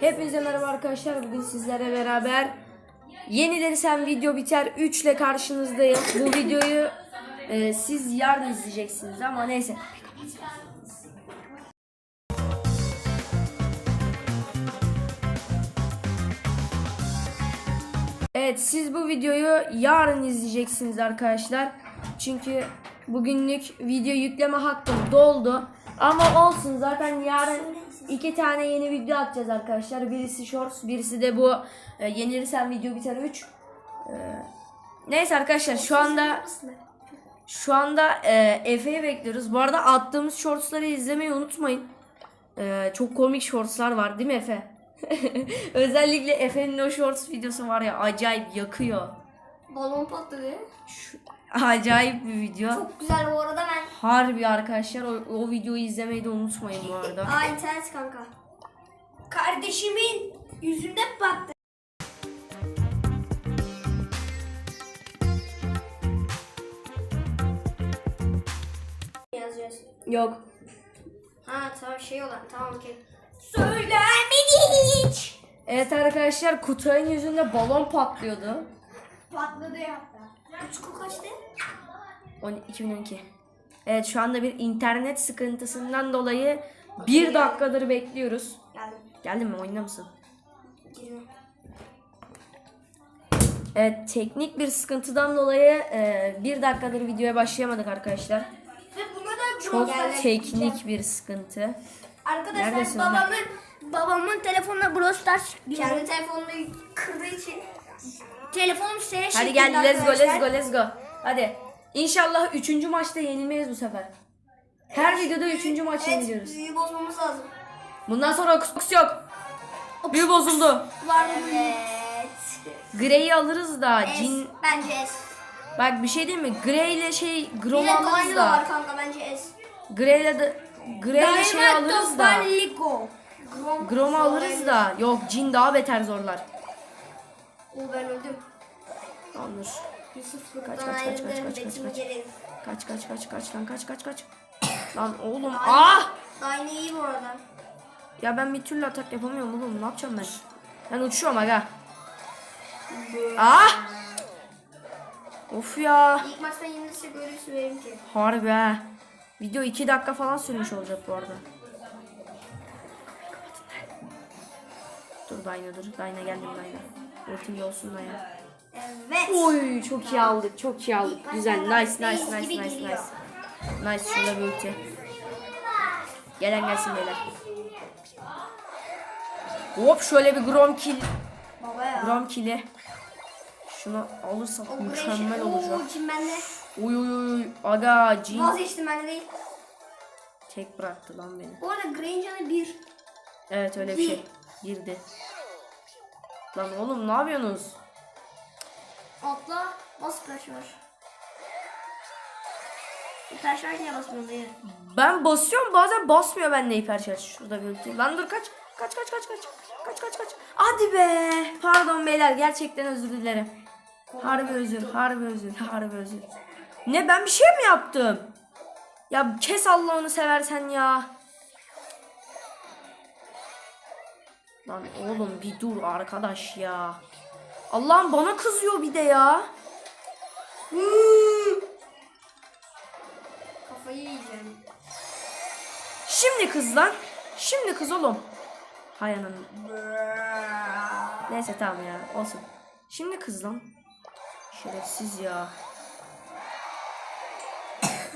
Hepinize merhaba arkadaşlar. Bugün sizlerle beraber Yenilersem video biter 3 ile karşınızdayım. Bu videoyu e, siz yarın izleyeceksiniz ama neyse. Evet siz bu videoyu yarın izleyeceksiniz arkadaşlar. Çünkü bugünlük video yükleme hakkım doldu. Ama olsun zaten yarın iki tane yeni video atacağız arkadaşlar. Birisi shorts birisi de bu e, yenilirsen video biter 3. neyse arkadaşlar şu anda şu anda e, Efe'yi bekliyoruz. Bu arada attığımız shortsları izlemeyi unutmayın. E, çok komik shortslar var değil mi Efe? Özellikle Efe'nin o shorts videosu var ya acayip yakıyor. Balon patladı. Şu, acayip bir video. Çok güzel bu arada ben. Harbi arkadaşlar o, o videoyu izlemeyi de unutmayın bu arada. Aa internet kanka. Kardeşimin yüzünde battı. Yazıyoruz. Yok. Ha tamam şey olan tamam okey. Söylemedi hiç. Evet arkadaşlar Kutay'ın yüzünde balon patlıyordu. Patladı ya hatta. Utku kaçtı? 12 2012. Evet şu anda bir internet sıkıntısından dolayı bir dakikadır bekliyoruz. Geldim. Geldin mi oyunda mısın? Girme. Evet teknik bir sıkıntıdan dolayı e, bir dakikadır videoya başlayamadık arkadaşlar. Ve buna da Çok Geldik. teknik bir sıkıntı. Arkadaşlar Neredesin babamın babamın telefonuna Brawl Stars kendi telefonunu kırdığı için telefonum şeye Hadi gel let's go let's go let's go. Hadi. İnşallah üçüncü maçta yenilmeyiz bu sefer. Her videoda üçüncü maç yeniliyoruz. Evet, büyüyü bozmamız lazım. Bundan sonra okus yok. Büyü bozuldu. Var mı? Evet. Grey'i alırız da S. cin... Bence S. Bak bir şey değil mi? Grey ile şey Bir de Dino da. var kanka bence S. Grey ile de... Grey ile şey alırız da. Ligo. Grom. Grom'u alırız da. Yok cin daha beter zorlar. O ben öldüm. Tamamdır. Yusuf kaç, kaç, kaç, kaç, kaç, Betimi kaç. geri. Kaç kaç kaç kaç lan kaç kaç kaç. Lan oğlum ah! Aynı iyi bu arada. Ya ben bir türlü atak yapamıyorum oğlum. Ne yapacağım ben? Ben uçuyorum aga. Ah! Of ya. İlk maçtan yenilirse böyle söylerim ki. Harbi ha. Video 2 dakika falan sürmüş olacak bu arada. Dur Dayna dur. Dayna geldim Dayna. Bir olsun ya. Evet. Oy çok iyi aldık. Çok iyi aldık. Güzel. Nice nice Base nice nice nice. Nice şurada bir ulti. Gelen gelsin beyler. Hop şöyle bir Grom kill. Grom kill'i. Şunu alırsak O mükemmel olacak. Cin. Uy uy uy. Aga Jin Vazgeçtim bende değil. tek bıraktı lan beni. Bu arada Granger'ı bir. Evet öyle bir şey. Girdi. Lan oğlum ne yapıyorsunuz? Atla bas kaç var. Kaç var niye basmıyorsun diye. Ben basıyorum bazen basmıyor bende hiper şarj. Şurada bir ulti. Lan dur kaç. Kaç kaç kaç kaç. Kaç kaç kaç. Hadi be. Pardon beyler gerçekten özür dilerim. Harbi özür, harbi özür, harbi özür. Ne ben bir şey mi yaptım? Ya kes Allah'ını seversen ya. Lan oğlum bir dur arkadaş ya. Allah'ım bana kızıyor bir de ya. Kafayı yiyeceğim. Şimdi kız lan. Şimdi kız oğlum. Hay. Neyse tamam ya olsun. Şimdi kız lan. Şerefsiz ya.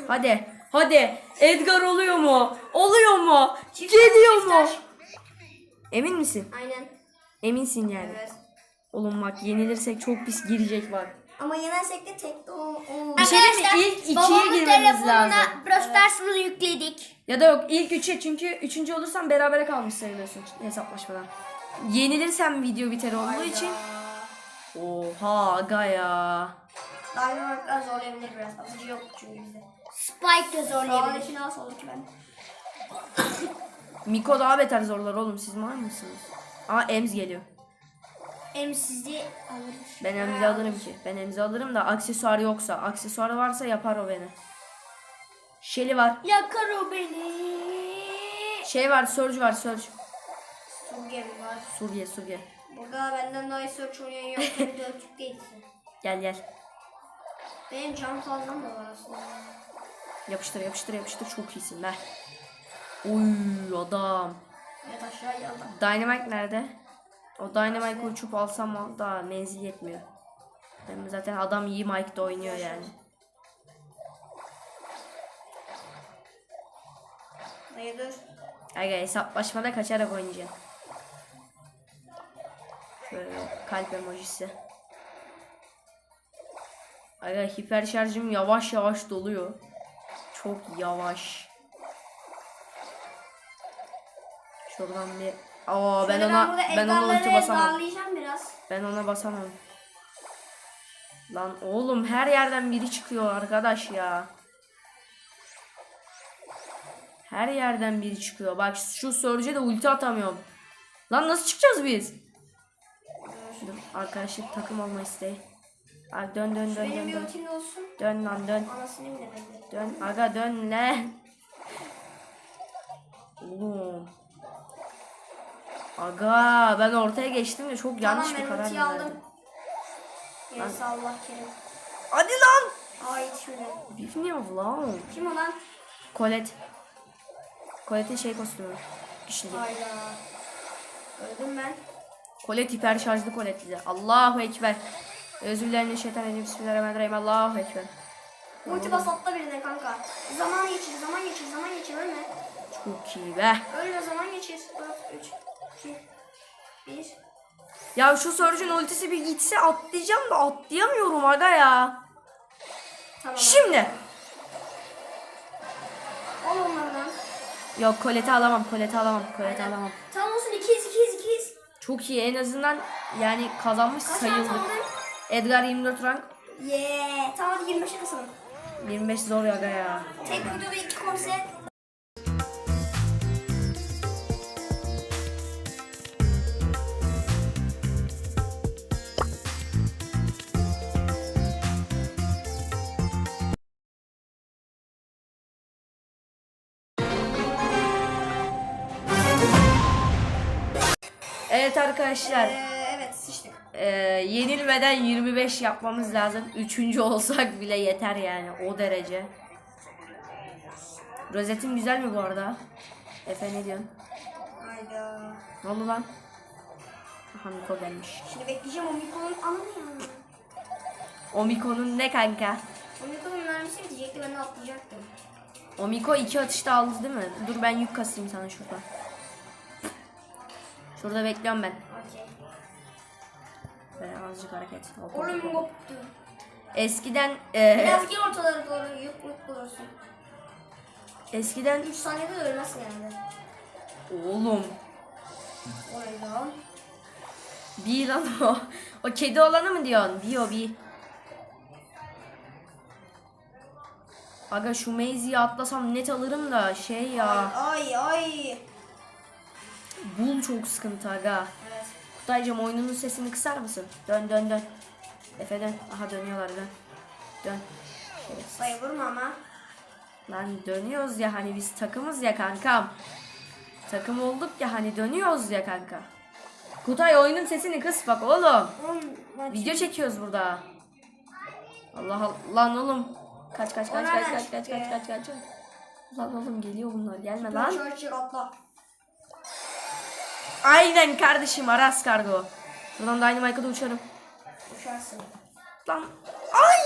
Hadi. Hadi. Edgar oluyor mu? Oluyor mu? Geliyor mu? Emin misin? Aynen. Eminsin yani. Evet. Oğlum bak yenilirsek çok pis girecek var. Ama yenersek de tek de o. o- Bir şey değil mi? İlk ikiye girmemiz lazım. Brawl Stars'ımızı yükledik. Ya da yok ilk üçe çünkü üçüncü olursan berabere kalmış sayılıyorsun hesaplaşmadan. Yenilirsem video biter olduğu için. Oha aga ya. Dynamite'lar zorlayabilir biraz. Atıcı yok çünkü bizde. Spike de zorlayabilir. Sağdaki nasıl oldu ki ben? Miko daha beter zorlar oğlum siz var mısınız? Aa Ems geliyor. Emsizliği alır. Ben Ems'i alırım ki. Ben Ems'i alırım da aksesuar yoksa. Aksesuar varsa yapar o beni. Shelly var. Yakar o beni. Şey var Surge var Surge. Surge mi var? Suriye Suriye. Burada benden daha iyi search oynayan yok. Dörtlük değilsin. Gel gel. Benim can fazlam da var aslında. Yapıştır yapıştır yapıştır çok iyisin be. Oy adam. Evet aşağıya aldım. Dynamite nerede? O Dynamite uçup alsam da menzil yetmiyor. Hem zaten adam iyi Mike'da oynuyor yani. Dayı dur. Aga hesaplaşmada kaçarak oynayacağım. Şöyle kalp emojisi. Aga hiper şarjım yavaş yavaş doluyor. Çok yavaş. Şuradan bir Aa ben Şöyle ona burada ben ona ulti basamam. biraz. Ben ona basamam. Lan oğlum her yerden biri çıkıyor arkadaş ya. Her yerden biri çıkıyor. Bak şu Surge'e de ulti atamıyorum. Lan nasıl çıkacağız biz? Dur arkadaşlık takım olma isteği. Abi dön dön dön Benim dön dön. ultim de olsun. Dön lan dön. Dön aga dön lan. Oğlum. Aga ben ortaya geçtim de çok yanlış Tamam bir karar verdim. aldım. Gerisi Allah kerim. Hadi lan. Aa yetişmedi. Bilmiyorum lan. Kim o lan? Colette. Colette'in şey kostümü. Güçlü. Hayda. Öldüm ben. Colette hiper şarjlı bize. Allahu Ekber. Özür dilerim şeytan elim bismillahirrahmanirrahim. Allahu Ekber. Ulti bas atla birine kanka. Zaman geçir, zaman geçir, zaman geçir. Ölme. Çok iyi be. Ölme zaman geçir. 4, 3, 2, 1. Ya şu Surge'ün ultisi bir gitse atlayacağım da atlayamıyorum aga ya. Tamam. Şimdi. Al onlardan. Yok Colette'i alamam. Colette'i alamam. Colette'i alamam. Tamam olsun 200, 200, 200. Çok iyi en azından yani kazanmış Kaç tane sayıldık. aldın? Edgar 24 rank. Yeah. Tamam hadi 25'e kasalım. 25 zor aga ya. Tek videoda iki konser. Evet arkadaşlar. Ee, evet sıçtık. Ee, yenilmeden 25 yapmamız lazım. Üçüncü olsak bile yeter yani o derece. Rozetin güzel mi bu arada? Efe ne diyorsun? Hayda. Ne oldu lan? Aha Miko gelmiş. Şimdi bekleyeceğim o Miko'nun ananı ya. O Miko'nun ne kanka? O Miko'nun mermisi bitecekti ben de atlayacaktım. O Miko iki atışta aldı değil mi? Dur ben yük kasayım sana şurada. Şurada bekliyorum ben. Okey. Böyle azıcık hareket. Hop, hop, Oğlum koptu. Eskiden e, Biraz gir ortalara doğru yük yük bulursun. eskiden 3 saniyede de ölmezsin yani. oğlum Oyda. bir lan o. O kedi olanı mı diyorsun? Bir o bir. Aga şu Maze'yi atlasam net alırım da şey ya. Ay ay. Bul çok sıkıntı aga. Evet. Kutaycığım oyununun sesini kısar mısın? Dön dön dön. Efe dön. Aha dönüyorlar dön. Dön. Sayı vurma ama. Lan dönüyoruz ya hani biz takımız ya kankam. Takım olduk ya hani dönüyoruz ya kanka. Kutay oyunun sesini kıs bak oğlum. Oğlum. Video çekiyoruz burada. Allah Allah lan oğlum. Kaç kaç kaç kaç kaç kaç kaç kaç kaç. Lan oğlum geliyor bunlar gelme lan. Çık atla. Aynen kardeşim Aras Kargo. Buradan Dynamike'a da uçarım. Uçarsın. Lan ay!